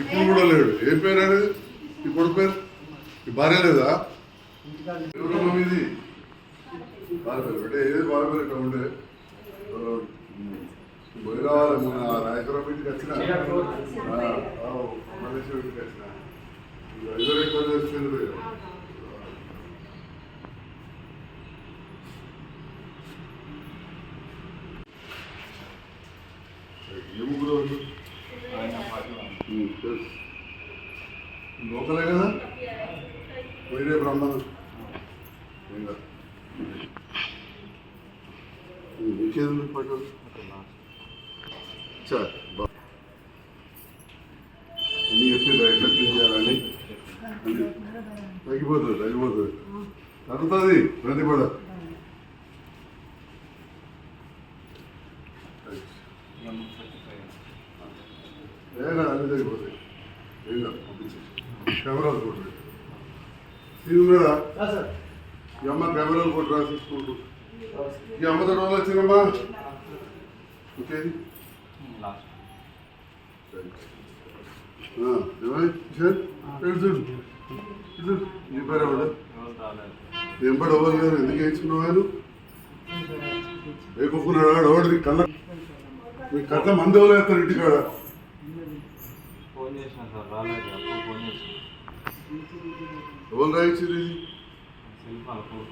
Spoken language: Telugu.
ఇప్పుడు కూడా లేడు. ఏ పేరు అనేది? ఈ కొడుకు పేరు? ఈ భార్య లేదా? ఎవరమ్మా మీది? భార్య పేరు. అంటే ఏది భార్య పేరు ఇక్కడ ఉండే? ఎవరో, పోయి రావాలి మన రాయకరం ఇంటికి వచ్చిన? మలేషియా ఇంటికి వచ్చిన? ఐదో ఎక్కువ చేస్తుంది ఏ ముగ్గురు? ఆయన పాటలు లోకలే కదా? వేరే బ్రాహ్మణం ఇంకా. ఇంకేది సార్ అన్నీ చెప్పి ఎట్లా క్లీన్ చేయాలని. తగ్గిపోతుంది తగ్గిపోతుంది. తగ్గుతుంది ప్రతి కూడా ఏగా తగ్గిపోతాయి ఏగా పంపించేసి? కెమెరాలు కొట్టు సీన్ మీద ఈ అమ్మ కెమెరాలు కొట్టు రాసేసుకుంటూ ఈ అమ్మతో రోజు వచ్చినమ్మా ఇంకేది? నీ పేరు ఎవడు ఏం పడి అవ్వాలి గారు? ఎందుకు వేయించుకున్నావు గారు? వేపుకున్నాడు వాడు ఎవడు నీ కళ్ళ మీ కళ్ళ మంది ఎవరు వేస్తారు ఇంటికాడ? ఫోన్ చేసిన సార్ రాలేదు అప్పుడు ఫోన్ చేసిన ఎవరు రాయించారు ఇది సెల్ ఫోన్